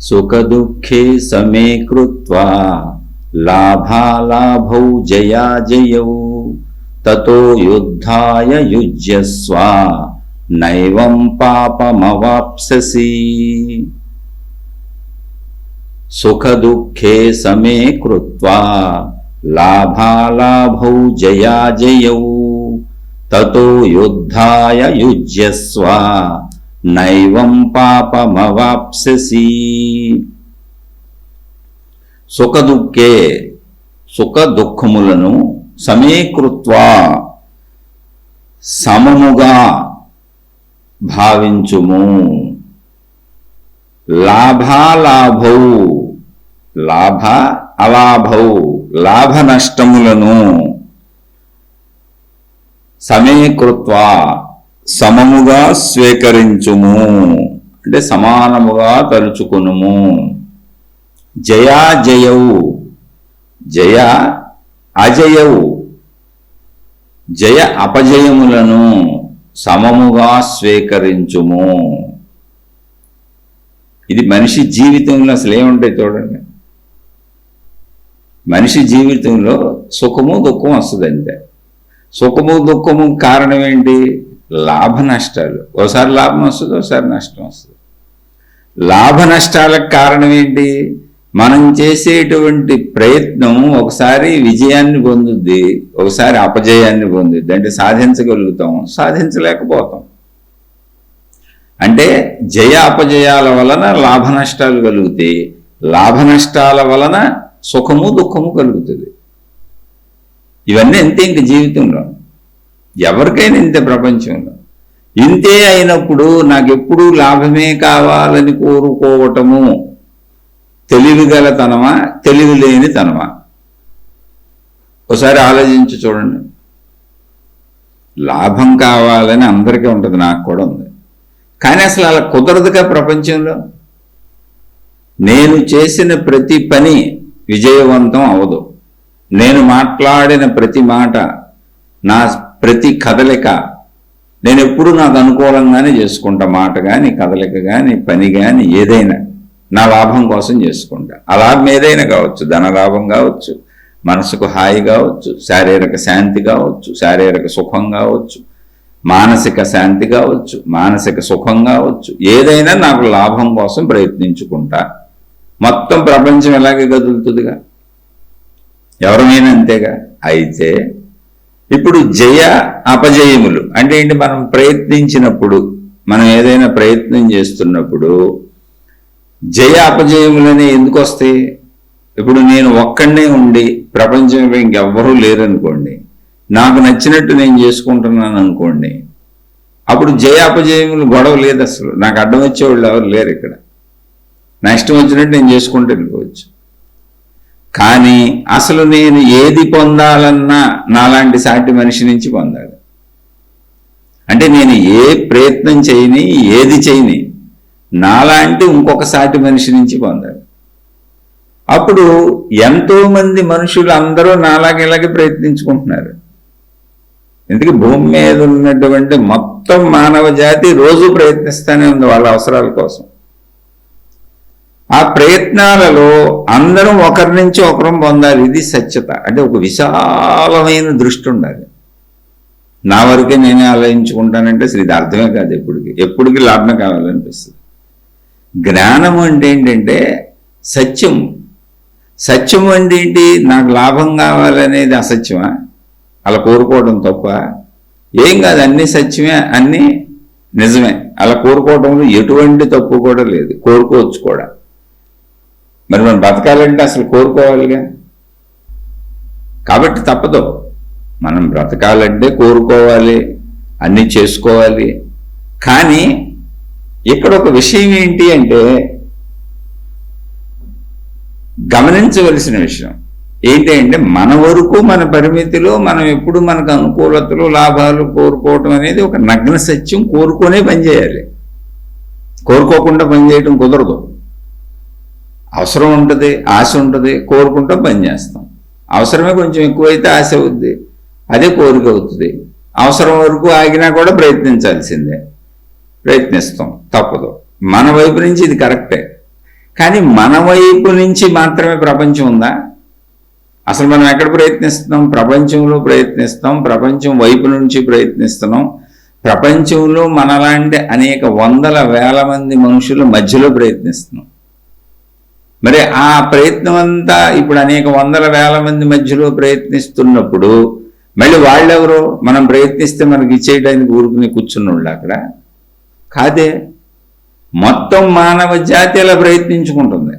సుఖదుఃఖే సమే కృత్వా లాభాలాభౌ జయాజయౌ తతో యుద్ధాయ యుజ్యస్వ నైవం పాపమవాప్స్యసి సుఖదుఃఖే సమే కృత్వా లాభాలాభౌ జయాజయౌ తతో యుద్ధాయ యుజ్యస్వ నైవం పాపమవాప్స్యసి సుఖదుఃఖే సుఖ దుఃఖములను సమీకృత్వా సమముగా భావించుము. లాభాలాభౌ లాభ అలాభౌ లాభ నష్టములను సమీకృత్వా సమముగా స్వీకరించుము. అంటే సమానముగా తలుచుకునుము. జయా జయవు జయ అజయవు జయ అపజయములను సమముగా స్వీకరించుము. ఇది మనిషి జీవితంలో అసలు ఏముంటాయి చూడండి. మనిషి జీవితంలో సుఖము దుఃఖం వస్తుంది అంతే సుఖము దుఃఖము కారణం ఏంటి? లాభ నష్టాలు. ఒకసారి లాభం వస్తుంది ఒకసారి నష్టం వస్తుంది. లాభ నష్టాలకు కారణం ఏంటి? మనం చేసేటువంటి ప్రయత్నం ఒకసారి విజయాన్ని పొందుద్ది ఒకసారి అపజయాన్ని పొందుద్ది. అంటే సాధించగలుగుతాం సాధించలేకపోతాం. అంటే జయ అపజయాల వలన లాభ నష్టాలు కలుగుతాయి లాభ నష్టాల వలన సుఖము దుఃఖము కలుగుతుంది. ఇవన్నీ అంతే ఇంక జీవితంలో. ఎవరికైనా ఇంతే ప్రపంచంలో ఇంతే అయినప్పుడు నాకెప్పుడు లాభమే కావాలని కోరుకోవటము తెలివిగల తనమా తెలివి లేని తనమా ఒకసారి ఆలోచించి చూడండి. లాభం కావాలని అందరికీ ఉంటుంది నాకు కూడా ఉంది. కానీ అసలు అలా కుదరదుగా ప్రపంచంలో? నేను చేసిన ప్రతి పని విజయవంతం అవదు నేను మాట్లాడిన ప్రతి మాట నా ప్రతి కదలిక. నేను ఎప్పుడు నాకు అనుకూలంగానే చేసుకుంటా మాట కానీ కదలిక కానీ పని కానీ ఏదైనా నా లాభం కోసం చేసుకుంటా. ఆ లాభం ఏదైనా కావచ్చు ధన లాభం కావచ్చు మనసుకు హాయి కావచ్చు శారీరక శాంతి కావచ్చు శారీరక సుఖం కావచ్చు మానసిక శాంతి కావచ్చు మానసిక సుఖం కావచ్చు ఏదైనా నాకు లాభం కోసం ప్రయత్నించుకుంటా. మొత్తం ప్రపంచం ఎలాగే కదులుతుందిగా? ఎవరమైనా అంతేగా? అయితే ఇప్పుడు జయ అపజయములు అంటే ఏంటి? మనం ప్రయత్నించినప్పుడు మనం ఏదైనా ప్రయత్నం చేస్తున్నప్పుడు జయ అపజయములనే ఎందుకు వస్తాయి? ఇప్పుడు నేను ఒక్కడనే ఉండి ప్రపంచంలో ఇంకెవ్వరూ లేరనుకోండి నాకు నచ్చినట్టు నేను చేసుకుంటున్నాను అనుకోండి అప్పుడు జయ అపజయములు గొడవ లేదు అసలు. నాకు అడ్డం వచ్చేవాళ్ళు ఎవరు లేరు ఇక్కడ. నా ఇష్టం వచ్చినట్టు నేను చేసుకుంటూ వెళ్ళిపోవచ్చు. కానీ అసలు నేను ఏది పొందాలన్నా నాలాంటి సాటి మనిషి నుంచి పొందాలి. అంటే నేను ఏ ప్రయత్నం చేయని ఏది చేయని నాలాంటి ఇంకొక సాటి మనిషి నుంచి పొందాలి. అప్పుడు ఎంతో మంది మనుషులు అందరూ నాలాగేలాగే ప్రయత్నించుకుంటున్నారు. ఎందుకు? భూమి మీద ఉన్నటువంటి మొత్తం మానవ జాతి రోజు ప్రయత్నిస్తూనే ఉంది వాళ్ళ అవసరాల కోసం. ఆ ప్రయత్నాలలో అందరం ఒకరి నుంచి ఒకరం పొందాలి. ఇది సత్యత. అంటే ఒక విశాలమైన దృష్టి ఉండాలి. నా వరకే నేనే ఆలోచించుకుంటానంటే అసలు ఇది అర్థమే కాదు ఎప్పటికి. ఎప్పటికీ లాభం కావాలనిపిస్తుంది. జ్ఞానం అంటే ఏంటంటే సత్యం. సత్యం అంటే ఏంటి? నాకు లాభం కావాలనేది అసత్యమా? అలా కోరుకోవడం తప్ప ఏం కాదు. అన్ని సత్యమే అన్నీ నిజమే. అలా కోరుకోవడంలో ఎటువంటి తప్పు కూడా లేదు. కోరుకోవచ్చు కూడా. మరి మనం బ్రతకాలంటే అసలు కోరుకోవాలిగా? కాబట్టి తప్పదు. మనం బ్రతకాలంటే కోరుకోవాలి అన్నీ చేసుకోవాలి. కానీ ఇక్కడ ఒక విషయం ఏంటి అంటే గమనించవలసిన విషయం. ఏంటి అంటే మన వరకు మన పరిమితిలో మనం ఎప్పుడు మనకు అనుకూలతలు లాభాలు కోరుకోవటం అనేది ఒక నగ్న సత్యం కోరుకునే పనిచేయాలి కోరుకోకుండా పనిచేయటం కుదరదు. అవసరం ఉంటుంది ఆశ ఉంటుంది కోరుకుంటాం పని చేస్తాం. అవసరమే కొంచెం ఎక్కువైతే ఆశ అవుద్ది అదే కోరిక అవుతుంది. అవసరం వరకు ఆగినా కూడా ప్రయత్నించాల్సిందే. ప్రయత్నిస్తాం తప్పదు. మన వైపు నుంచి ఇది కరెక్టే. కానీ మన వైపు నుంచి మాత్రమే ప్రపంచం ఉందా? అసలు మనం ఎక్కడ ప్రయత్నిస్తున్నాం? ప్రపంచంలో ప్రయత్నిస్తాం ప్రపంచం వైపు నుంచి ప్రయత్నిస్తున్నాం. ప్రపంచంలో మనలాంటి అనేక వందల వేల మంది మనుషుల మధ్యలో ప్రయత్నిస్తున్నాం. మరి ఆ ప్రయత్నం అంతా ఇప్పుడు అనేక వందల వేల మంది మధ్యలో ప్రయత్నిస్తున్నప్పుడు మళ్ళీ వాళ్ళెవరో మనం ప్రయత్నిస్తే మనకి ఇచ్చేయడానికి ఊరుకుని కూర్చున్నోళ్ళు అక్కడ. కాదే మొత్తం మానవ జాతి అలా ప్రయత్నించుకుంటుంది.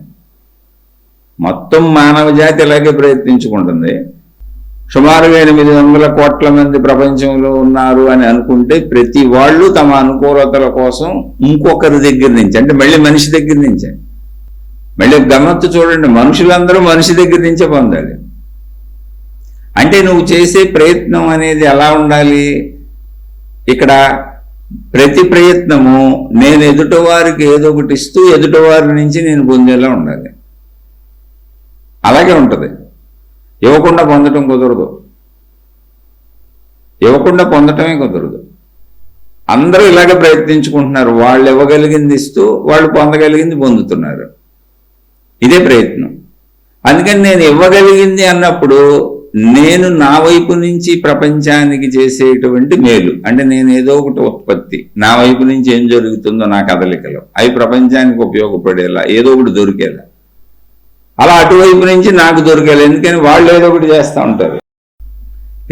మొత్తం మానవ జాతి అలాగే ప్రయత్నించుకుంటుంది. సుమారు ఎనిమిది వందల కోట్ల మంది ప్రపంచంలో ఉన్నారు అని అనుకుంటే ప్రతి వాళ్ళు తమ అనుకూలతల కోసం ఇంకొకరి దగ్గర నుంచి అంటే మళ్ళీ మనిషి దగ్గర నుంచి. మళ్ళీ గమ్మత్తు చూడండి మనుషులందరూ మనిషి దగ్గర నుంచే పొందాలి. అంటే నువ్వు చేసే ప్రయత్నం అనేది ఎలా ఉండాలి? ఇక్కడ ప్రతి ప్రయత్నము నేను ఎదుటివారికి ఏదో ఒకటి ఇస్తూ ఎదుటివారి నుంచి నేను పొందేలా ఉండాలి. అలాగే ఉంటుంది. ఇవ్వకుండా పొందటం కుదరదు. ఇవ్వకుండా పొందటమే కుదరదు. అందరూ ఇలాగే ప్రయత్నించుకుంటున్నారు. వాళ్ళు ఇవ్వగలిగింది ఇస్తూ వాళ్ళు పొందగలిగింది పొందుతున్నారు. ఇదే ప్రయత్నం. అందుకని నేను ఇవ్వగలిగింది అన్నప్పుడు నేను నా వైపు నుంచి ప్రపంచానికి చేసేటువంటి మేలు. అంటే నేను ఏదో ఒకటి ఉత్పత్తి. నా వైపు నుంచి ఏం జరుగుతుందో నా కదలికలో. అవి ప్రపంచానికి ఉపయోగపడేలా ఏదో ఒకటి దొరికేలా. అలా అటువైపు నుంచి నాకు దొరికేలా. ఎందుకని వాళ్ళు ఏదో ఒకటి చేస్తూ ఉంటారు.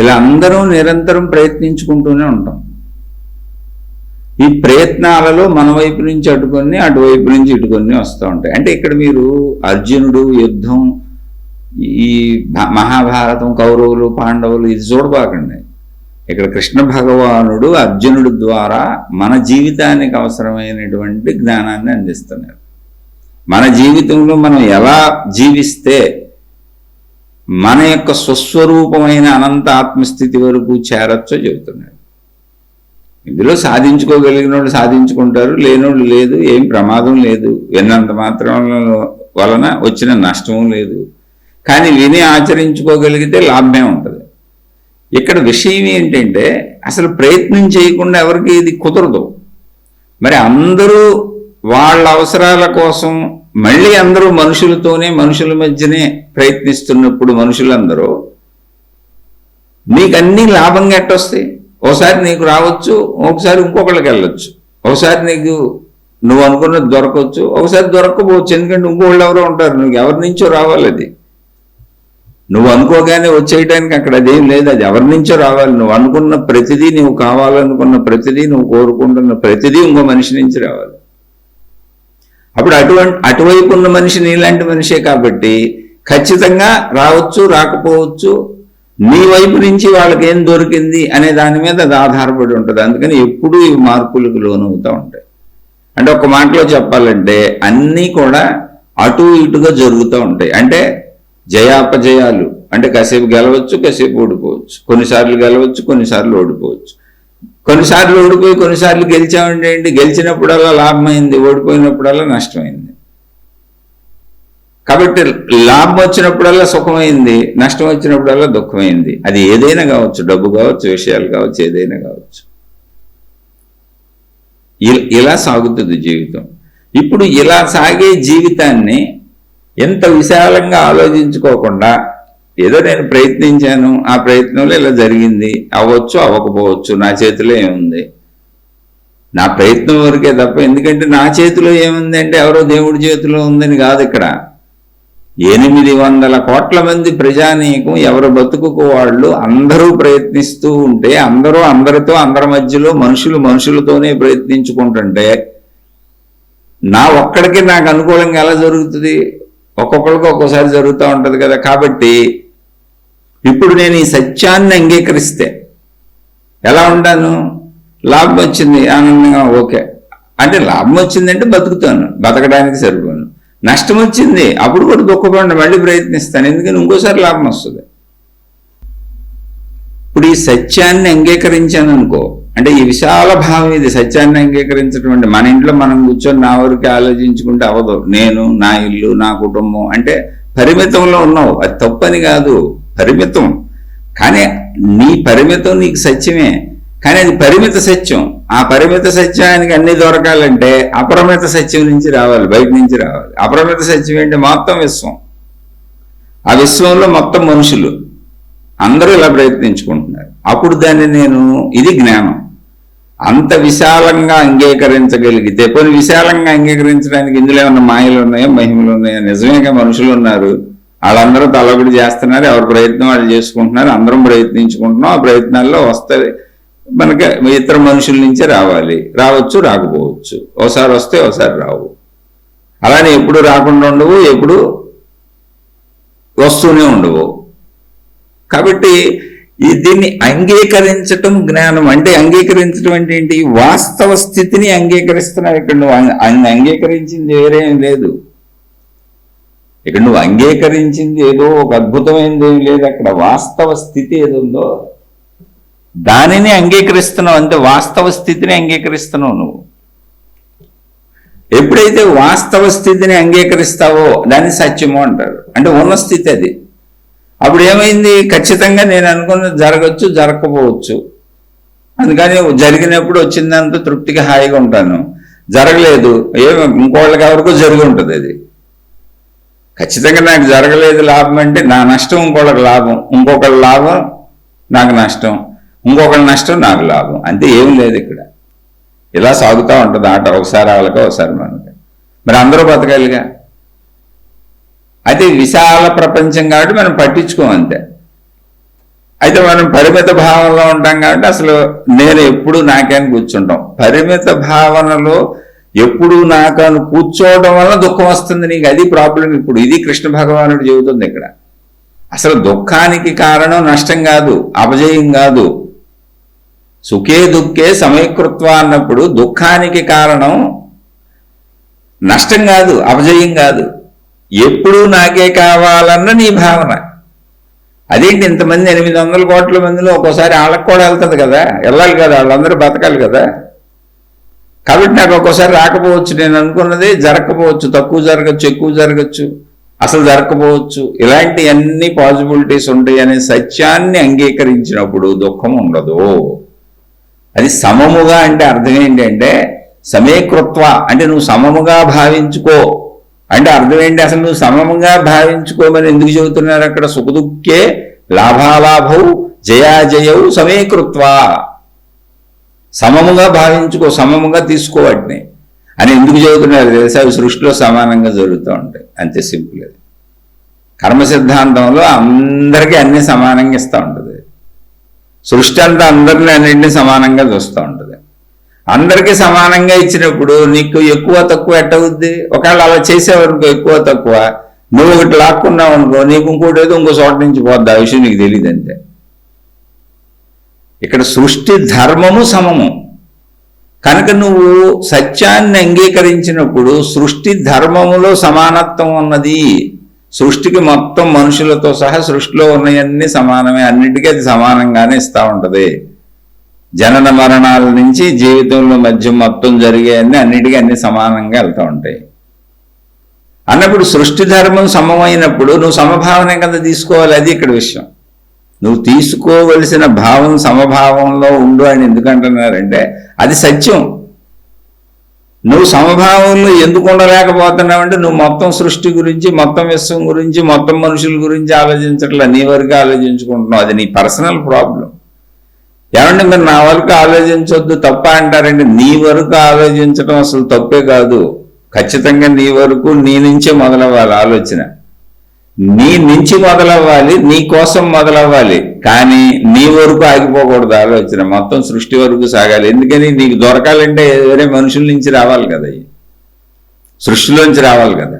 ఇలా అందరం నిరంతరం ప్రయత్నించుకుంటూనే ఉంటాం. ఈ ప్రయత్నాలలో మన వైపు నుంచి అటుకొని అటువైపు నుంచి ఇటుకొని వస్తూ ఉంటాయి. అంటే ఇక్కడ మీరు అర్జునుడు యుద్ధం ఈ మహాభారతం కౌరవులు పాండవులు ఇది చూడబాకండి. ఇక్కడ కృష్ణ భగవానుడు అర్జునుడి ద్వారా మన జీవితానికి అవసరమైనటువంటి జ్ఞానాన్ని అందిస్తున్నారు. మన జీవితంలో మనం ఎలా జీవిస్తే మన యొక్క స్వస్వరూపమైన అనంత ఆత్మస్థితి వరకు చేరచ్చో చెబుతున్నాడు ఇందులో సాధించుకోగలిగిన వాళ్ళు సాధించుకుంటారు లేనోళ్ళు లేదు ఏం ప్రమాదం లేదు. విన్నంత మాత్రం వలన వచ్చిన నష్టం లేదు. కానీ విని ఆచరించుకోగలిగితే లాభమే ఉంటుంది. ఇక్కడ విషయం ఏంటంటే అసలు ప్రయత్నం చేయకుండా ఎవరికి ఇది కుదరదు. మరి అందరూ వాళ్ళ అవసరాల కోసం మళ్ళీ అందరూ మనుషులతోనే మనుషుల మధ్యనే ప్రయత్నిస్తున్నప్పుడు మనుషులందరూ మీకు అన్నీ లాభంగా ఎట్టొస్తాయి? ఒకసారి నీకు రావచ్చు ఒకసారి ఇంకొకళ్ళకి వెళ్ళొచ్చు. ఒకసారి నీకు నువ్వు అనుకున్నది దొరకవచ్చు ఒకసారి దొరకకపోవచ్చు. ఎందుకంటే ఇంకోళ్ళు ఎవరో ఉంటారు నువ్వు ఎవరి నుంచో రావాలి అది. నువ్వు అనుకోగానే వచ్చేయడానికి అక్కడ అదేం లేదు అది ఎవరి నుంచో రావాలి. నువ్వు అనుకున్న ప్రతిదీ నువ్వు కావాలనుకున్న ప్రతిదీ నువ్వు కోరుకుంటున్న ప్రతిదీ ఇంకో మనిషి నుంచి రావాలి. అప్పుడు అటువంటి అటువైపు ఉన్న మనిషి నీలాంటి మనిషే కాబట్టి ఖచ్చితంగా రావచ్చు రాకపోవచ్చు నీ వైపు నుంచి వాళ్ళకి ఏం దొరికింది అనే దాని మీద అది ఆధారపడి ఉంటుంది. అందుకని ఎప్పుడూ ఈ మార్పులకు లోనవుతూ ఉంటాయి. అంటే ఒక మాటలో చెప్పాలంటే అన్నీ కూడా అటు ఇటుగా జరుగుతూ ఉంటాయి. అంటే జయాపజయాలు. అంటే కాసేపు గెలవచ్చు కాసేపు ఓడిపోవచ్చు. కొన్నిసార్లు గెలవచ్చు కొన్నిసార్లు ఓడిపోవచ్చు. కొన్నిసార్లు ఓడిపోయి కొన్నిసార్లు గెలిచామంటే ఏంటి? గెలిచినప్పుడల్లా లాభమైంది ఓడిపోయినప్పుడల్లా నష్టమైంది. కాబట్టి లాభం వచ్చినప్పుడల్లా సుఖమైంది నష్టం వచ్చినప్పుడల్లా దుఃఖమైంది. అది ఏదైనా కావచ్చు డబ్బు కావచ్చు విషయాలు కావచ్చు ఏదైనా కావచ్చు. ఇలా సాగుతుంది జీవితం. ఇప్పుడు ఇలా సాగే జీవితాన్ని ఎంత విశాలంగా ఆలోచించుకోకుండా ఏదో నేను ప్రయత్నించాను ఆ ప్రయత్నంలో ఇలా జరిగింది అవ్వచ్చు అవ్వకపోవచ్చు నా చేతిలో ఏముంది? నా ప్రయత్నం వరకే తప్ప ఎందుకంటే నా చేతిలో ఏముంది అంటే ఎవరో దేవుడి చేతిలో ఉందని కాదు ఇక్కడ. ఎనిమిది వందల కోట్ల మంది ప్రజానీకం ఎవరు బతుకుకు వాళ్ళు అందరూ ప్రయత్నిస్తూ ఉంటే అందరూ అందరితో అందరి మధ్యలో మనుషులు మనుషులతోనే ప్రయత్నించుకుంటుంటే నా ఒక్కడికి నాకు అనుకూలంగా ఎలా జరుగుతుంది? ఒక్కొక్కరికి ఒక్కోసారి జరుగుతూ ఉంటుంది కదా. కాబట్టి ఇప్పుడు నేను ఈ సత్యాన్ని అంగీకరిస్తే ఎలా ఉంటాను? లాభం వచ్చింది ఆనందంగా ఓకే. అంటే లాభం వచ్చిందంటే బతుకుతాను బతకడానికి సరిపోను. నష్టం వచ్చింది అప్పుడు కూడా దుఃఖపడి మళ్ళీ ప్రయత్నిస్తాను. ఎందుకని ఇంకోసారి లాభం వస్తుంది. ఇప్పుడు ఈ సత్యాన్ని అంగీకరించాను అనుకో అంటే ఈ విశాల భావం ఇది సత్యాన్ని అంగీకరించడం అంటే మన ఇంట్లో మనం కూర్చొని నా వరకు ఆలోచించుకుంటే అవదు నేను నా ఇల్లు నా కుటుంబం అంటే పరిమితంలో ఉన్నావు. అది తప్పని కాదు. పరిమితం. కానీ నీ పరిమితం నీకు సత్యమే. కానీ అది పరిమిత సత్యం. ఆ పరిమిత సత్యానికి అన్ని దొరకాలంటే అపరిమిత సత్యం నుంచి రావాలి బయట నుంచి రావాలి. అపరిమిత సత్యం ఏంటి? మొత్తం విశ్వం. ఆ విశ్వంలో మొత్తం మనుషులు. అందరూ ఇలా ప్రయత్నించుకుంటున్నారు. అప్పుడు దాన్ని నేను ఇది జ్ఞానం. అంత విశాలంగా అంగీకరించగలిగితే కొన్ని విశాలంగా అంగీకరించడానికి ఇందులో ఏమన్నా మాయలు ఉన్నాయో? మహిమలు ఉన్నాయో? నిజమేగా మనుషులు ఉన్నారు. వాళ్ళందరూ తలొకటి చేస్తున్నారు ఎవరి ప్రయత్నం వాళ్ళు చేసుకుంటున్నారు అందరం ప్రయత్నించుకుంటున్నాం. ఆ ప్రయత్నాల్లో వస్తాయి మనకి ఇతర మనుషుల నుంచే రావాలి. రావచ్చు రాకపోవచ్చు. ఒకసారి వస్తే ఒకసారి రావు. అలానే ఎప్పుడు రాకుండా ఉండవు ఎప్పుడు వస్తూనే ఉండవు. కాబట్టి ఈ దీన్ని అంగీకరించటం జ్ఞానం అంటే అంగీకరించడం అంటే ఏంటి? వాస్తవ స్థితిని అంగీకరిస్తున్నావు ఇక్కడ నువ్వు అంగీకరించింది వేరేం లేదు. ఇక్కడ నువ్వు అంగీకరించింది ఏదో ఒక అద్భుతమైనది ఏం లేదు. అక్కడ వాస్తవ స్థితి ఏదో ఉందో దానిని అంగీకరిస్తున్నావు అంటే వాస్తవ స్థితిని అంగీకరిస్తున్నావు నువ్వు. ఎప్పుడైతే వాస్తవ స్థితిని అంగీకరిస్తావో దాన్ని సత్యము అంటారు. అంటే ఉన్న స్థితి అది. అప్పుడు ఏమైంది? ఖచ్చితంగా నేను అనుకున్నది జరగచ్చు జరగకపోవచ్చు. అందుకని జరిగినప్పుడు వచ్చిందంత తృప్తిగా హాయిగా ఉంటాను. జరగలేదు. ఏమి ఇంకోళ్ళకి ఎవరికో జరిగి ఉంటుంది అది. ఖచ్చితంగా నాకు జరగలేదు లాభం అంటే నా నష్టం ఇంకోళ్ళకి లాభం. ఇంకొకళ్ళ లాభం నాకు నష్టం. ఇంకొకళ్ళ నష్టం నాకు లాభం. అంతే ఏం లేదు ఇక్కడ. ఇలా సాగుతూ ఉంటుంది ఆట. ఒకసారి వాళ్ళకి ఒకసారి మనకి మరి అందరూ బతకాలిగా? అయితే విశాల ప్రపంచం కాబట్టి మనం పట్టించుకోం అంతే. అయితే మనం పరిమిత భావనలో ఉంటాం కాబట్టి అసలు నేను ఎప్పుడు నాకేని కూర్చుంటాం. పరిమిత భావనలో ఎప్పుడు నాకను కూర్చోవడం వల్ల దుఃఖం వస్తుంది నీకు. అది ప్రాబ్లం ఇప్పుడు. ఇది కృష్ణ భగవానుడు చెబుతుంది ఇక్కడ. అసలు దుఃఖానికి కారణం నష్టం కాదు అపజయం కాదు. సుఖే దుఃఖే సమయకృత్వ అన్నప్పుడు దుఃఖానికి కారణం నష్టం కాదు అపజయం కాదు. ఎప్పుడు నాకే కావాలన్న నీ భావన. అదేంటి ఇంతమంది ఎనిమిది వందల కోట్ల మందిలో ఒక్కోసారి వాళ్ళకి కూడా వెళ్తుంది కదా వెళ్ళాలి కదా వాళ్ళందరూ బతకాలి కదా. కాబట్టి నాకు ఒక్కోసారి రాకపోవచ్చు నేను అనుకున్నది జరగకపోవచ్చు తక్కువ జరగచ్చు ఎక్కువ జరగచ్చు అసలు జరగకపోవచ్చు. ఇలాంటి అన్ని పాసిబిలిటీస్ ఉంటాయి అనే సత్యాన్ని అంగీకరించినప్పుడు దుఃఖం ఉండదు. అది సమముగా అంటే అర్థం ఏంటంటే సమీకృత్వ అంటే నువ్వు సమముగా భావించుకో. అంటే అర్థం ఏంటి? అసలు నువ్వు సమముగా భావించుకోమని ఎందుకు చెబుతున్నారు అక్కడ? సుఖదుఖే లాభాలాభౌ జయాజయౌ సమీకృత్వ. సమముగా భావించుకో సమముగా తీసుకో వాటిని. అని ఎందుకు చదువుతున్నారు తెలుసా? అవి సృష్టిలో సమానంగా జరుగుతూ ఉంటాయి. అంతే సింపుల్ అది. కర్మ సిద్ధాంతంలో అందరికీ అన్ని సమానంగా ఇస్తూ సృష్టి అంతా అందరిని అన్నింటినీ సమానంగా చూస్తూ ఉంటుంది. అందరికీ సమానంగా ఇచ్చినప్పుడు నీకు ఎక్కువ తక్కువ ఎట్టవుద్ది? ఒకవేళ అలా చేసేవనుకో ఎక్కువ తక్కువ నువ్వు ఒకటి లాక్కున్నావు అనుకో నీకు ఇంకోటి ఏదో ఇంకో చోట నుంచి పోద్ది ఆ విషయం నీకు తెలియదు అంతే ఇక్కడ సృష్టి ధర్మము సమము. కనుక నువ్వు సత్యాన్ని అంగీకరించినప్పుడు సృష్టి ధర్మములో సమానత్వం ఉన్నది. సృష్టికి మొత్తం మనుషులతో సహా సృష్టిలో ఉన్నవన్నీ సమానమే. అన్నిటికీ అది సమానంగానే ఇస్తూ ఉంటది. జనన మరణాల నుంచి జీవితంలో మధ్య మొత్తం జరిగేవన్నీ అన్నిటికీ అన్ని సమానంగా వెళ్తూ ఉంటాయి. అన్నప్పుడు సృష్టి ధర్మం సమమైనప్పుడు నువ్వు సమభావనే కదా తీసుకోవాలి అది ఇక్కడ విషయం. నువ్వు తీసుకోవలసిన భావం సమభావంలో ఉండు అని ఎందుకంటున్నారంటే అది సత్యం. నువ్వు సమభావంలో ఎందుకు ఉండలేకపోతున్నావంటే నువ్వు మొత్తం సృష్టి గురించి మొత్తం విశ్వం గురించి మొత్తం మనుషుల గురించి ఆలోచించట్లే. నీ వరకు ఆలోచించుకుంటున్నావు. అది నీ పర్సనల్ ప్రాబ్లం. ఏమంటే మీరు నా వరకు ఆలోచించొద్దు తప్ప అంటారంటే నీ వరకు ఆలోచించడం అసలు తప్పే కాదు. ఖచ్చితంగా నీ వరకు నీ నుంచే మొదలవ్వాలి ఆలోచన. నీ నుంచి మొదలవ్వాలి నీ కోసం మొదలవ్వాలి. కానీ నీ వరకు ఆగిపోకూడదు ఆలోచన. మొత్తం సృష్టి వరకు సాగాలి. ఎందుకని? నీకు దొరకాలంటే వేరే మనుషుల నుంచి రావాలి కదా సృష్టిలోంచి రావాలి కదా.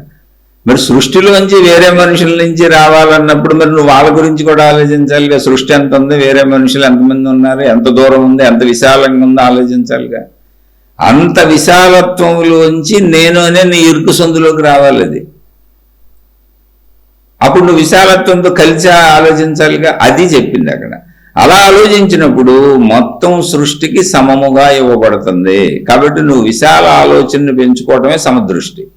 మరి సృష్టిలోంచి వేరే మనుషుల నుంచి రావాలన్నప్పుడు మరి నువ్వు వాళ్ళ గురించి కూడా ఆలోచించాలిగా సృష్టి ఎంత ఉంది? వేరే మనుషులు ఎంతమంది ఉన్నారు? ఎంత దూరం ఉంది? ఎంత విశాలంగా ఉందో ఆలోచించాలిగా. అంత విశాలత్వంలోంచి నేను అనే నీ ఇరుకు సందులోకి రావాలి అది. అప్పుడు నువ్వు విశాలత్వంతో కలిసి ఆలోచించాలిగా? అది చెప్పింది అక్కడ. అలా ఆలోచించినప్పుడు మొత్తం సృష్టికి సమముగా ఇవ్వబడుతుంది. కాబట్టి నువ్వు విశాల ఆలోచనను పెంచుకోవటమే సమదృష్టి.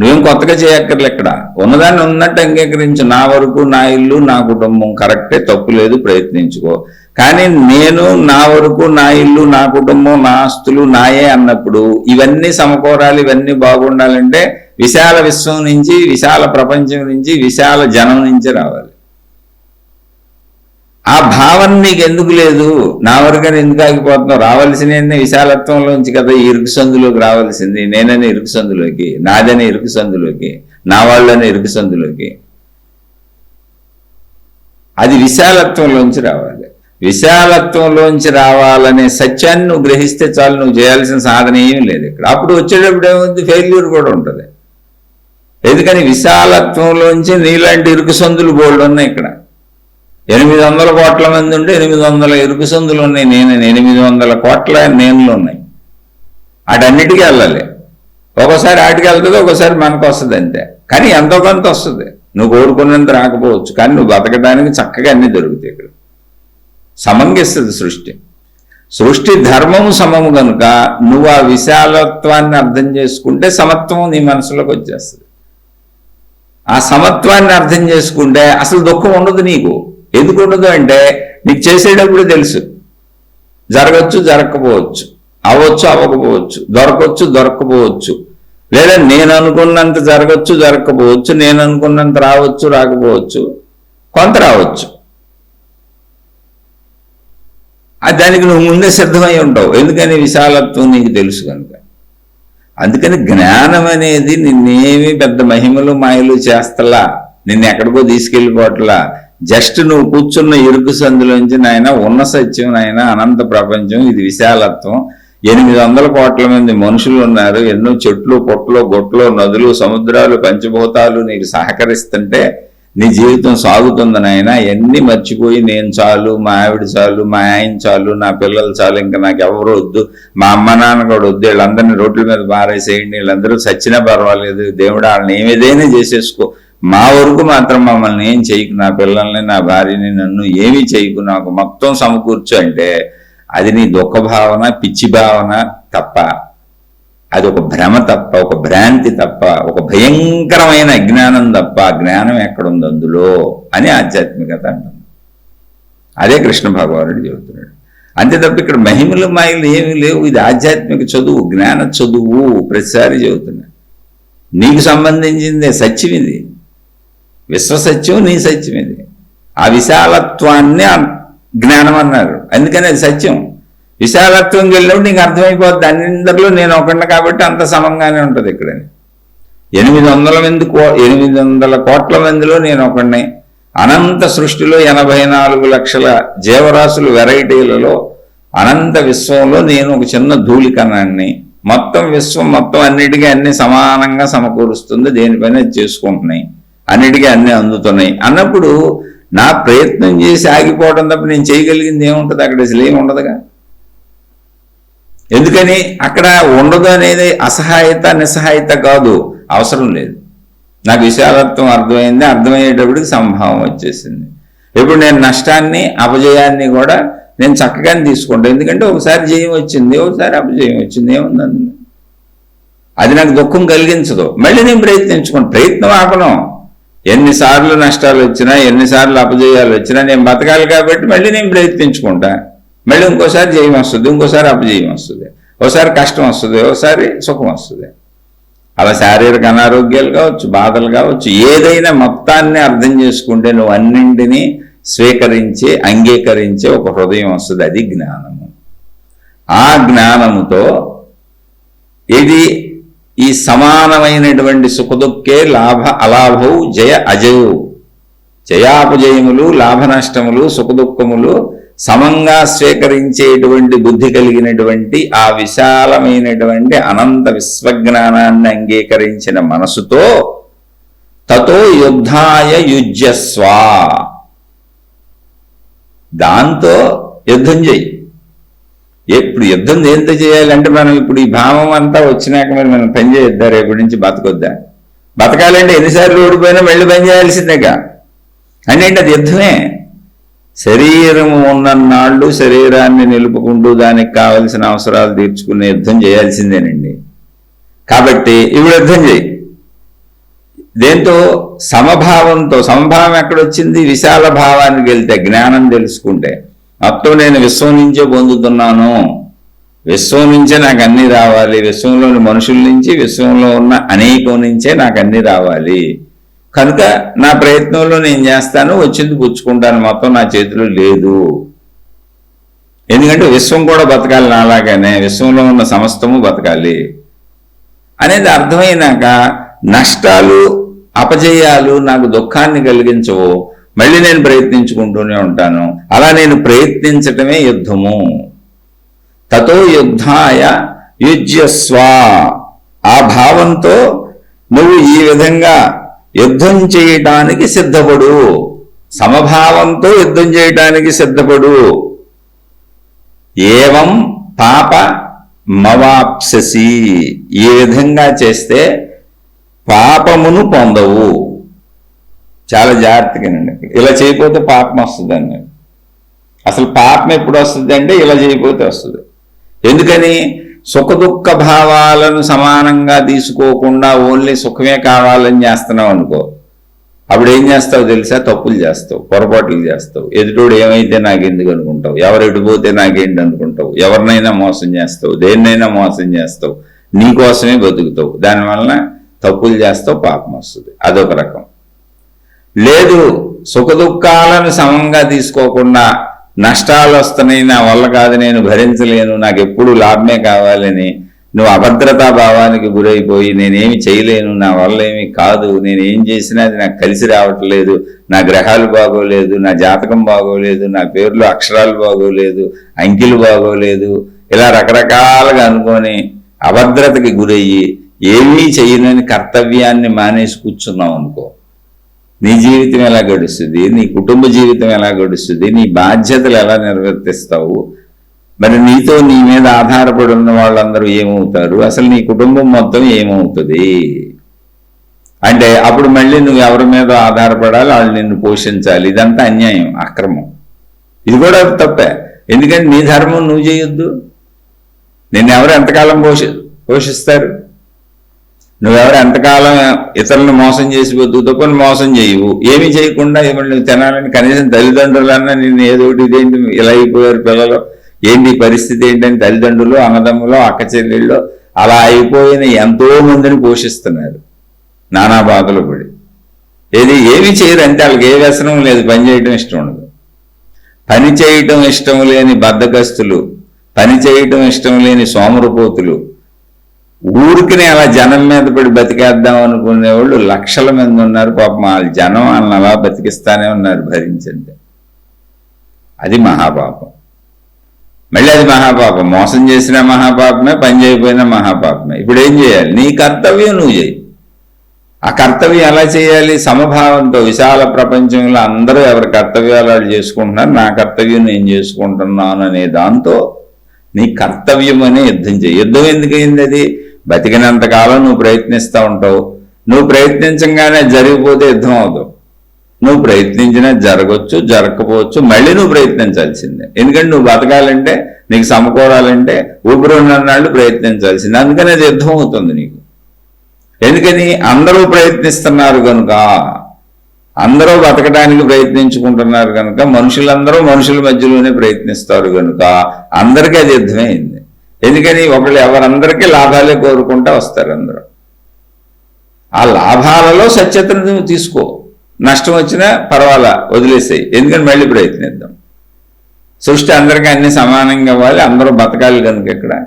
నువ్వేం కొత్తగా చేయక్కర్లే ఇక్కడ. ఉన్నదాన్ని ఉన్నట్టు అంగీకరించు. నా వరకు నా ఇల్లు నా కుటుంబం. కరెక్టే తప్పు లేదు ప్రయత్నించుకో. కానీ నేను నా వరకు నా ఇల్లు నా కుటుంబం నా ఆస్తులు నాయే అన్నప్పుడు ఇవన్నీ సమకూరాలు ఇవన్నీ బాగుండాలంటే విశాల విశ్వం నుంచి విశాల ప్రపంచం నుంచి విశాల జనం నుంచి రావాలి. ఆ భావన నీకు ఎందుకు లేదు? నా వరకని ఎందుకు ఆగిపోతున్నావు? రావాల్సిన విశాలత్వంలోంచి కదా ఇరుకు సందులోకి రావాల్సింది. నేనని ఇరుకు సందులోకి నాదని ఇరుకు సందులోకి నా వాళ్ళని ఇరుకు సందులోకి. అది విశాలత్వంలోంచి రావాలి. విశాలత్వంలోంచి రావాలనే సత్యాన్ని నువ్వు గ్రహిస్తే చాలు నువ్వు చేయాల్సిన సాధన ఏమీ లేదు ఇక్కడ. అప్పుడు వచ్చేటప్పుడు ఏముంది? ఫెయిల్యూర్ కూడా ఉంటుంది. ఎందుకని? విశాలత్వంలోంచి నీలాంటి ఇరుకు సందులు బోల్డ్ ఉన్నాయి ఇక్కడ. ఎనిమిది వందల కోట్ల మంది ఉంటే ఎనిమిది వందల ఇరుకు సందులు ఉన్నాయి. నేను ఎనిమిది వందల కోట్ల నేనులు ఉన్నాయి. అటన్నిటికీ వెళ్ళాలి. ఒక్కోసారి ఆటికి వెళ్తుంది ఒక్కోసారి మనకు వస్తుంది అంతే. కానీ ఎంతో కొంత వస్తుంది. నువ్వు కోరుకున్నంత రాకపోవచ్చు. కానీ నువ్వు బతకడానికి చక్కగా అన్ని దొరుకుతాయి ఇక్కడ. సమంగిస్తుంది సృష్టి. సృష్టి ధర్మము సమము కనుక నువ్వు ఆ విశాలత్వాన్ని అర్థం చేసుకుంటే సమత్వం నీ మనసులోకి వచ్చేస్తుంది. ఆ సమత్వాన్ని అర్థం చేసుకుంటే అసలు దుఃఖం ఉండదు నీకు. ఎందుకు ఉండదు అంటే నీకు చేసేటప్పుడు తెలుసు. జరగచ్చు జరగకపోవచ్చు. అవ్వచ్చు అవ్వకపోవచ్చు. దొరకవచ్చు దొరకపోవచ్చు లేదా నేను అనుకున్నంత జరగచ్చు జరగకపోవచ్చు. నేను అనుకున్నంత రావచ్చు రాకపోవచ్చు. కొంత రావచ్చు. దానికి నువ్వు ముందే సిద్ధమై ఉంటావు. ఎందుకని విశాలత్వం నీకు తెలుసు కనుక? అందుకని జ్ఞానం అనేది నిన్నేమి పెద్ద మహిమలు మాయలు చేస్తలా నిన్ను ఎక్కడికో తీసుకెళ్ళిపోవట్లా. జస్ట్ నువ్వు కూర్చున్న ఇరుకు సందులోంచి నాయన ఉన్న సత్యం నాయన అనంత ప్రపంచం ఇది విశాలత్వం. ఎనిమిది వందల కోట్ల మంది మనుషులు ఉన్నారు. ఎన్నో చెట్లు పొట్లు గొట్లు నదులు సముద్రాలు పంచభూతాలు నీకు సహకరిస్తుంటే నీ జీవితం సాగుతుందని నాయన. ఎన్ని మర్చిపోయి నేను చాలు మా ఆవిడ చాలు మా ఆయన చాలు నా పిల్లలు చాలు ఇంకా నాకు ఎవరు వద్దు. మా అమ్మ నాన్న కూడా వద్దు. వీళ్ళందరినీ రోడ్ల మీద పారేసేయండి. వీళ్ళందరూ సచ్చినా పర్వాలేదు. దేవుడు వాళ్ళని ఏమేదైనా చేసేసుకో. మా వరకు మాత్రం మమ్మల్ని ఏం చేయకు. నా పిల్లల్ని నా భార్యని నన్ను ఏమీ చేయకు. నాకు మొత్తం సమకూర్చు అంటే అది నీ దుఃఖ భావన పిచ్చి భావన తప్ప. అది ఒక భ్రమ తప్ప ఒక భ్రాంతి తప్ప ఒక భయంకరమైన అజ్ఞానం తప్ప జ్ఞానం ఎక్కడుంది అందులో అని ఆధ్యాత్మికత అంటుంది. అదే కృష్ణ భగవానుడు చెబుతున్నాడు. అంతే తప్ప ఇక్కడ మహిమలు మాయలు ఏమీ లేవు. ఇది ఆధ్యాత్మిక చదువు జ్ఞాన చదువు ప్రతిసారి చెబుతున్నాడు. నీకు సంబంధించిందే సత్యం ఇది. విశ్వసత్యం నీ సత్యం ఇది. ఆ విశాలత్వాన్ని జ్ఞానం అన్నారు. అందుకని అది సత్యం. విశాలత్వం వెళ్ళినప్పుడు నీకు అర్థమైపోద్ది. అందరిలో నేను ఒకటి కాబట్టి అంత సమంగానే ఉంటుంది ఇక్కడ. ఎనిమిది వందల మంది కో ఎనిమిది వందల కోట్ల మందిలో నేను ఒకడిని. అనంత సృష్టిలో ఎనభై నాలుగు లక్షల జీవరాశులు వెరైటీలలో అనంత విశ్వంలో నేను ఒక చిన్న ధూళికణాన్ని. మొత్తం విశ్వం మొత్తం అన్నిటికీ అన్ని సమానంగా సమకూరుస్తుంది. దేనిపైన చేసుకుంటున్నాయి. అన్నిటికీ అన్నీ అందుతున్నాయి. అన్నప్పుడు నా ప్రయత్నం చేసి ఆగిపోవడం తప్ప నేను చేయగలిగింది ఏముంటుంది? అక్కడ అసలు ఏమి ఉండదుగా ఎందుకని? అక్కడ ఉండదు అనేది అసహాయత నిస్సహాయత కాదు. అవసరం లేదు. నాకు విశాలత్వం అర్థమైంది. అర్థమయ్యేటప్పటికి సంభావం వచ్చేసింది. ఇప్పుడు నేను నష్టాన్ని అపజయాన్ని కూడా నేను చక్కగానే తీసుకుంటాను ఎందుకంటే ఒకసారి జయం వచ్చింది ఒకసారి అపజయం వచ్చింది. ఏముంది అందులో అది నాకు దుఃఖం కలిగించదు. మళ్ళీ నేను ప్రయత్నించుకోండి ప్రయత్నం ఆపను ఎన్నిసార్లు నష్టాలు వచ్చినా ఎన్నిసార్లు అపజయాలు వచ్చినా నేను బతకాలి కాబట్టి మళ్ళీ నేను ప్రయత్నించుకుంటా. మళ్ళీ ఇంకోసారి జయం వస్తుంది ఇంకోసారి అపజయం వస్తుంది ఒకసారి కష్టం వస్తుంది ఒకసారి సుఖం వస్తుంది. అలా శారీరక అనారోగ్యాలు కావచ్చు బాధలు కావచ్చు ఏదైనా మొత్తాన్ని అర్థం చేసుకుంటే నువ్వు అన్నింటినీ స్వీకరించి అంగీకరించే ఒక హృదయం వస్తుంది అది జ్ఞానము. ఆ జ్ఞానముతో ఇది ఈ సమానమైనటువంటి సుఖదుఖే లాభ అలాభవు జయ అజయు. జయాపజయములు లాభ నష్టములు సుఖదుఖములు సమంగా స్వీకరించేటువంటి బుద్ధి కలిగినటువంటి ఆ విశాలమైనటువంటి అనంత విశ్వజ్ఞానాన్ని అంగీకరించిన మనసుతో తతో యుద్ధాయ యుజ్యస్వ. దాంతో యుద్ధం చెయ్యి. ఇప్పుడు యుద్ధం దేంతో చేయాలంటే మనం ఇప్పుడు ఈ భావం అంతా వచ్చినాక మరి మనం పని చేయొద్దా? రేపటి నుంచి బతకొద్దా? బతకాలంటే ఎన్నిసార్లు ఓడిపోయినా మళ్ళీ పని చేయాల్సిందేగా? అంటే అది యుద్ధమే? శరీరము ఉన్నన్నాళ్ళు శరీరాన్ని నిలుపుకుంటూ దానికి కావలసిన అవసరాలు తీర్చుకునే యుద్ధం చేయాల్సిందేనండి. కాబట్టి ఇప్పుడు యుద్ధం చేయి. దేంతో? సమభావంతో. సమభావం ఎక్కడొచ్చింది? విశాల భావానికి వెళ్తే జ్ఞానం తెలుసుకుంటే. మొత్తం నేను విశ్వం నుంచే పొందుతున్నాను. విశ్వం నుంచే నాకు అన్ని రావాలి. విశ్వంలోని మనుషుల నుంచి విశ్వంలో ఉన్న అనేకం నుంచే నాకు అన్ని రావాలి. కనుక నా ప్రయత్నంలో నేను చేస్తాను వచ్చింది పుచ్చుకుంటాను మొత్తం నా చేతిలో లేదు. ఎందుకంటే విశ్వం కూడా బతకాలి నాలాగానే విశ్వంలో ఉన్న సమస్తము బతకాలి. అనేది అర్థమైనాక నష్టాలు అపజయాలు నాకు దుఃఖాన్ని కలిగించవు. మళ్ళీ నేను ప్రయత్నించుకుంటూనే ఉంటాను. అలా నేను ప్రయత్నించటమే యుద్ధము. తతో యుద్ధాయ యుజ్యస్వా. ఆ భావంతో నువ్వు ఈ విధంగా యుద్ధం చేయటానికి సిద్ధపడు. సమభావంతో యుద్ధం చేయటానికి సిద్ధపడు. ఏవం పాప మవాప్ససి. ఈ విధంగా చేస్తే పాపమును పొందవు. చాలా జాగ్రత్తగానండి. ఇలా చేయకపోతే పాపం వస్తుందండి. అసలు పాపం ఎప్పుడు వస్తుంది అంటే ఇలా చేయకపోతే వస్తుంది. ఎందుకని? సుఖ దుఃఖ భావాలను సమానంగా తీసుకోకుండా ఓన్లీ సుఖమే కావాలని చేస్తున్నావు అనుకో. అప్పుడు ఏం చేస్తావు తెలుసా? తప్పులు చేస్తావు పొరపాట్లు చేస్తావు. ఎదుటోడు ఏమైతే నాకెందుకు అనుకుంటావు? ఎవరు ఎడిపోతే నాకేంటి అనుకుంటావు? ఎవరినైనా మోసం చేస్తావు దేన్నైనా మోసం చేస్తావు నీకోసమే బతుకుతావు. దానివల్ల తప్పులు చేస్తావు పాపం వస్తుంది. అదొక రకం. లేదు సుఖ దుఃఖాలను సమంగా తీసుకోకుండా నష్టాలు వస్తున్నాయి నా వల్ల కాదు నేను భరించలేను నాకు ఎప్పుడు లాభమే కావాలని నువ్వు అభద్రతా భావానికి గురైపోయి నేనేమి చేయలేను నా వల్ల ఏమి కాదు నేను ఏం చేసినా అది నాకు కలిసి రావట్లేదు నా గ్రహాలు బాగోలేదు నా జాతకం బాగోలేదు నా పేర్లు అక్షరాలు బాగోలేదు అంకెలు బాగోలేదు ఇలా రకరకాలుగా అనుకొని అభద్రతకి గురయ్యి ఏమీ చేయలేని కర్తవ్యాన్ని మానేసి కూర్చున్నావు అనుకో. నీ జీవితం ఎలా గడుస్తుంది? నీ కుటుంబ జీవితం ఎలా గడుస్తుంది? నీ బాధ్యతలు ఎలా నిర్వర్తిస్తావు? మరి నీతో నీ మీద ఆధారపడి ఉన్న వాళ్ళందరూ ఏమవుతారు? అసలు నీ కుటుంబం మొత్తం ఏమవుతుంది? అంటే అప్పుడు మళ్ళీ నువ్వు ఎవరి మీద ఆధారపడాలి? వాళ్ళు నిన్ను పోషించాలి. ఇదంతా అన్యాయం అక్రమం. ఇది కూడా తప్పే. ఎందుకంటే నీ ధర్మం నువ్వు చేయొద్దు. నిన్ను ఎవరు ఎంతకాలం పోషి పోషిస్తారు? నువ్వెవరు ఎంతకాలం ఇతరులను మోసం చేసి బతుకుతో కొన్ని మోసం చేయవు. ఏమి చేయకుండా ఇవన్నీ తినాలని కనీసం తల్లిదండ్రులన్నా నిన్ను ఏదో ఒకటి ఇదేంటి ఇలా అయిపోయారు పిల్లలు? ఏంటి పరిస్థితి ఏంటని తల్లిదండ్రులు అన్నదమ్ములు అక్క చెల్లెళ్ళు అలా అయిపోయిన ఎంతో మందిని పోషిస్తున్నారు. నానా బాధలు పడి. ఏది ఏమి చేయరు అంటే వాళ్ళకి ఏ వ్యసనం లేదు పని చేయటం ఇష్టం ఉండదు. పని చేయటం ఇష్టం లేని బద్దగస్తులు పని చేయటం ఇష్టం లేని సోమరపోతులు ఊరికినే అలా జనం మీద పడి బతికేద్దాం అనుకునేవాళ్ళు లక్షల మంది ఉన్నారు. పాపం వాళ్ళ జనం వాళ్ళని అలా బతికిస్తానే ఉన్నారు భరించండి. అది మహాపాపం. మళ్ళీ అది మహాపాపం. మోసం చేసిన మహాపాపమే పని చేయకపోయినా మహాపాపమే. ఇప్పుడు ఏం చేయాలి? నీ కర్తవ్యం నువ్వు చేయి. ఆ కర్తవ్యం ఎలా చేయాలి? సమభావంతో విశాల ప్రపంచంలో అందరూ ఎవరి కర్తవ్యాలు వాళ్ళు చేసుకుంటున్నారు నా కర్తవ్యం నేను చేసుకుంటున్నాను అనే దాంతో నీ కర్తవ్యం అనే యుద్ధం చేయి. యుద్ధం ఎందుకైంది అది? బతికినంత కాలం నువ్వు ప్రయత్నిస్తూ ఉంటావు. నువ్వు ప్రయత్నించగానే జరిగిపోతే యుద్ధం అవుతావు. నువ్వు ప్రయత్నించినా జరగవచ్చు జరగకపోవచ్చు మళ్ళీ నువ్వు ప్రయత్నించాల్సిందే. ఎందుకంటే నువ్వు బతకాలంటే నీకు సమకూరాలంటే ఊపిరి ఉన్ననాళ్ళు ప్రయత్నించాల్సిందే. అందుకని అది యుద్ధం అవుతుంది నీకు. ఎందుకని? అందరూ ప్రయత్నిస్తున్నారు కనుక అందరూ బతకడానికి ప్రయత్నించుకుంటున్నారు కనుక మనుషులందరూ మనుషుల మధ్యలోనే ప్రయత్నిస్తారు కనుక అందరికీ అది యుద్ధమైంది ఎందుకని ఒకళ్ళు ఎవరందరికీ లాభాలే కోరుకుంటా వస్తారు అందరూ. ఆ లాభాలలో సత్యతను నువ్వు తీసుకో. నష్టం వచ్చినా పర్వాలా వదిలేసాయి. ఎందుకని మళ్ళీ ప్రయత్నిద్దాం? సృష్టి అందరికీ అన్ని సమానంగా ఇవ్వాలి అందరూ బతకాలి కనుక ఇక్కడ.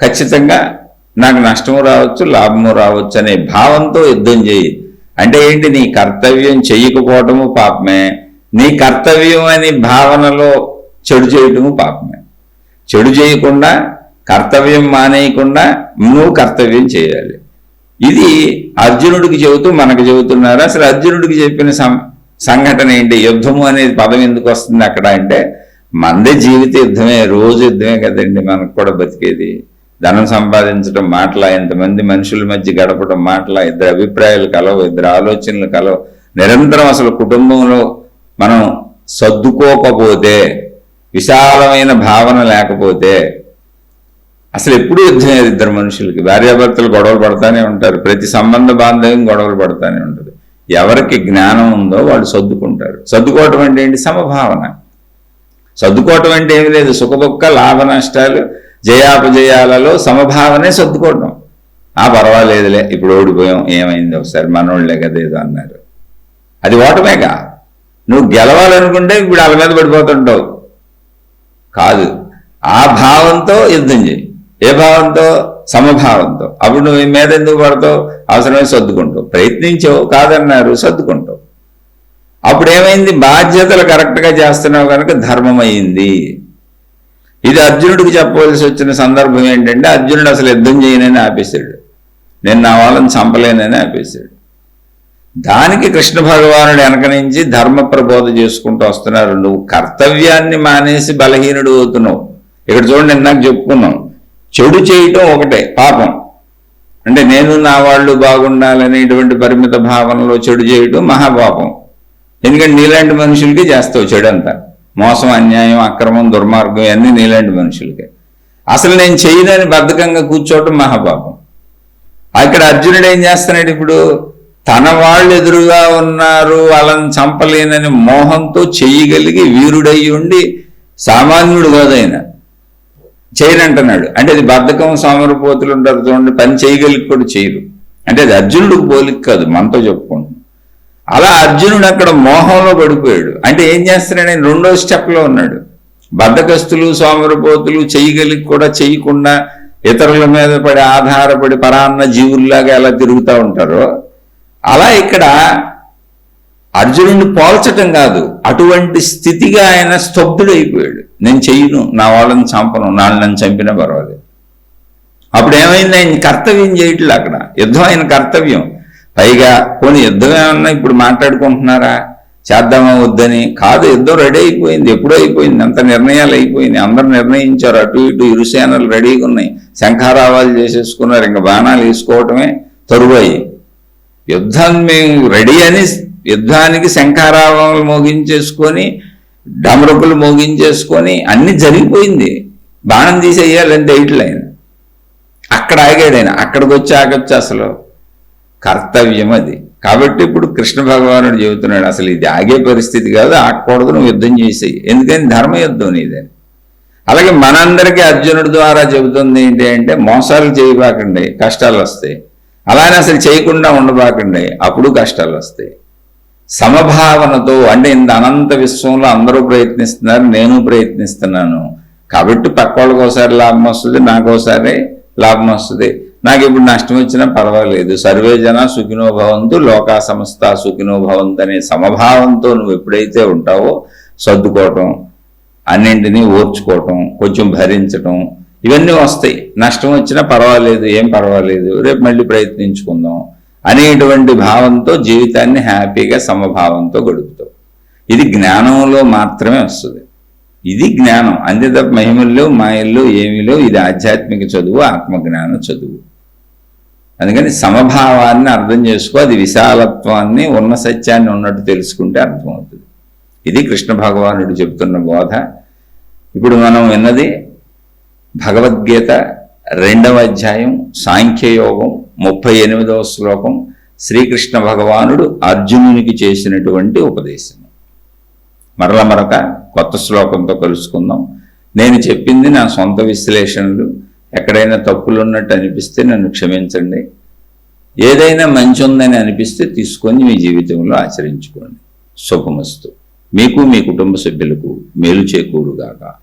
ఖచ్చితంగా నాకు నష్టము రావచ్చు లాభము రావచ్చు అనే భావంతో యుద్ధం చేయి. అంటే ఏంటి? నీ కర్తవ్యం చెయ్యకపోవటము పాపమే. నీ కర్తవ్యం అని భావనలో చెడు చేయటము పాపమే. చెడు చేయకుండా కర్తవ్యం మానేయకుండా నువ్వు కర్తవ్యం చేయాలి. ఇది అర్జునుడికి చెబుతూ మనకు చెబుతున్నారు. అసలు అర్జునుడికి చెప్పిన సం- సంఘటన ఏంటి? యుద్ధము అనేది పదం ఎందుకు వస్తుంది అక్కడ అంటే మందే జీవిత యుద్ధమే రోజు యుద్ధమే కదండి మనకు కూడా బతికేది. ధనం సంపాదించడం మాటల ఎంతమంది మనుషుల మధ్య గడపడం మాటల ఇద్దరు అభిప్రాయాలు కలవు ఇద్దరు ఆలోచనలు కలవు. నిరంతరం అసలు కుటుంబంలో మనం సర్దుకోకపోతే విశాలమైన భావన లేకపోతే అసలు ఎప్పుడు యుద్ధం లేదు ఇద్దరు మనుషులకి? భార్యాభర్తలు గొడవలు పడతానే ఉంటారు. ప్రతి సంబంధ బాంధవ్యం గొడవలు పడతానే ఉంటుంది. ఎవరికి జ్ఞానం ఉందో వాళ్ళు సర్దుకుంటారు. సర్దుకోవటం అంటే ఏంటి? సమభావన. సర్దుకోవటం అంటే ఏమి లేదు. సుఖదుఖ లాభ నష్టాలు జయాపజయాలలో సమభావనే సర్దుకోవటం. ఆ పర్వాలేదులే. ఇప్పుడు ఓడిపోయాం. ఏమైంది? ఒకసారి మనోళ్ళే కదా ఏదో అన్నారు. అది ఓటమేగా? నువ్వు గెలవాలనుకుంటే ఇప్పుడు వాళ్ళ మీద పడిపోతుంటావు. కాదు. ఆ భావంతో యుద్ధం చేయి. ఏ భావంతో? సమభావంతో. అప్పుడు నువ్వు ఈ మీద ఎందుకు పడతావు? అవసరమే సర్దుకుంటావు. ప్రయత్నించావు కాదన్నారు సర్దుకుంటావు. అప్పుడు ఏమైంది? బాధ్యతలు కరెక్ట్గా చేస్తున్నావు కనుక ధర్మం అయింది ఇది అర్జునుడికి చెప్పవలసి వచ్చిన సందర్భం ఏంటంటే అర్జునుడు అసలు యుద్ధం చేయనని ఆపేశాడు. నేను నా వాళ్ళని చంపలేనని ఆపేశాడు. దానికి కృష్ణ భగవానుడు వెనక నుంచి ధర్మ ప్రబోధ చేసుకుంటూ వస్తున్నారు. నువ్వు కర్తవ్యాన్ని మానేసి బలహీనుడు అవుతున్నావు. ఇక్కడ చూడండి ఇందాక చెప్పుకున్నాం. చెడు చేయటం ఒకటే పాపం. అంటే నేను నా వాళ్ళు బాగుండాలనేటువంటి పరిమిత భావనలో చెడు చేయటం మహాపాపం. ఎందుకంటే నీలాంటి మనుషులకి చేస్తావు చెడు అంతా మోసం అన్యాయం అక్రమం దుర్మార్గం ఇవన్నీ నీలాంటి మనుషులకే. అసలు నేను చేయనని బద్ధకంగా కూర్చోవటం మహాపాపం. అక్కడ అర్జునుడు ఏం చేస్తున్నాడు ఇప్పుడు? తన వాళ్ళు ఎదురుగా ఉన్నారు వాళ్ళని చంపలేనని మోహంతో చేయగలిగి వీరుడై ఉండి సామాన్యుడు కాదైనా చేయనంటున్నాడు అంటే అది బద్ధకం సోమరపోతులు ఉంటారు చూడండి పని చేయగలిగి కూడా చేయరు. అంటే అది అర్జునుడికి పోలిక కాదు మనతో చెప్పుకుంటున్నాం అలా అర్జునుడు అక్కడ మోహంలో పడిపోయాడు. అంటే ఏం చేస్తున్నాడు? ఆయన రెండో స్టెప్లో ఉన్నాడు. బద్ధకస్తులు సోమరపోతులు చేయగలిగి కూడా చేయకుండా ఇతరుల మీద పడి ఆధారపడి పరాన్న జీవుల్లాగా ఎలా తిరుగుతూ ఉంటారో అలా ఇక్కడ అర్జునుడిని పోల్చటం కాదు అటువంటి స్థితిగా ఆయన స్తబ్దుడైపోయాడు. నేను చెయ్యను నా వాళ్ళని చంపను నాన్న నన్ను చంపినా పర్వాలేదు. అప్పుడు ఏమైంది? ఆయన కర్తవ్యం చేయట్లేదు అక్కడ. యుద్ధం ఆయన కర్తవ్యం. పైగా పోనీ యుద్ధం ఏమన్నా ఇప్పుడు మాట్లాడుకుంటున్నారా? చేద్దామా వద్దని? కాదు యుద్ధం రెడీ అయిపోయింది ఎప్పుడో అయిపోయింది అంత నిర్ణయాలు అయిపోయింది అందరు నిర్ణయించారు అటు ఇటు ఇరు సేనలు రెడీగా ఉన్నాయి. శంఖారావాలు చేసేసుకున్నారు ఇంకా బాణాలు వేసుకోవటమే తరువాయి. యుద్ధం మేము రెడీ అని యుద్ధానికి శంఖారావాలు మోగించేసుకొని డమరుకులు మోగించేసుకొని అన్ని జరిగిపోయింది. బాణం తీసేయాలంటే ఇట్లా అక్కడ ఆగాడు ఆయన. అక్కడికి వచ్చి ఆగొచ్చు అసలు. కర్తవ్యం అది. కాబట్టి ఇప్పుడు కృష్ణ భగవానుడు చెబుతున్నాడు అసలు ఇది ఆగే పరిస్థితి కాదు ఆగకూడదు నువ్వు యుద్ధం చేసేయి. ఎందుకని? ధర్మయుద్ధం నీదని అలాగే మనందరికీ అర్జునుడి ద్వారా చెబుతుంది ఏంటి అంటే మోసాలు చేయబాకండి కష్టాలు వస్తాయి. అలానే అసలు చేయకుండా ఉండబాకండి అప్పుడు కష్టాలు వస్తాయి. సమభావనతో అంటే ఇంత అనంత విశ్వంలో అందరూ ప్రయత్నిస్తున్నారు నేను ప్రయత్నిస్తున్నాను. కాబట్టి పక్క వాళ్ళకి ఒకసారి లాభం వస్తుంది నాకు ఒకసారి లాభం వస్తుంది. నాకు ఇప్పుడు నష్టం వచ్చినా పర్వాలేదు. సర్వే జన సుఖినో భవంతు లోకా సంస్థ సుఖినో భవంతు అనే సమభావంతో నువ్వు ఎప్పుడైతే ఉంటావో సర్దుకోవటం అన్నింటినీ ఓర్చుకోవటం కొంచెం భరించటం ఇవన్నీ వస్తాయి. నష్టం వచ్చినా పర్వాలేదు ఏం పర్వాలేదు. రేపు మళ్ళీ ప్రయత్నించుకుందాం. అనేటువంటి భావంతో జీవితాన్ని హ్యాపీగా సమభావంతో గడుపుతావు ఇది జ్ఞానంలో మాత్రమే వస్తుంది. ఇది జ్ఞానం. అంతే తప్ప మహిమల్లో మాయల్లో ఏమిలో ఇది ఆధ్యాత్మిక చదువు ఆత్మజ్ఞాన చదువు. అందుకని సమభావాన్ని అర్థం చేసుకో అది విశాలత్వాన్ని ఉన్న సత్యాన్ని ఉన్నట్టు తెలుసుకుంటే అర్థమవుతుంది. ఇది కృష్ణ భగవానుడు చెబుతున్న బోధ. ఇప్పుడు మనం విన్నది భగవద్గీత రెండవ అధ్యాయం సాంఖ్యయోగం ముప్పై ఎనిమిదవ శ్లోకం శ్రీకృష్ణ భగవానుడు అర్జునునికి చేసినటువంటి ఉపదేశం మరల మరొక కొత్త శ్లోకంతో కలుసుకుందాం. నేను చెప్పింది నా సొంత విశ్లేషణలు. ఎక్కడైనా తప్పులు ఉన్నట్టు అనిపిస్తే నన్ను క్షమించండి. ఏదైనా మంచి ఉందని అనిపిస్తే తీసుకొని మీ జీవితంలో ఆచరించుకోండి. శుభమస్తు. మీకు మీ కుటుంబ సభ్యులకు మేలు చేకూరుగాక.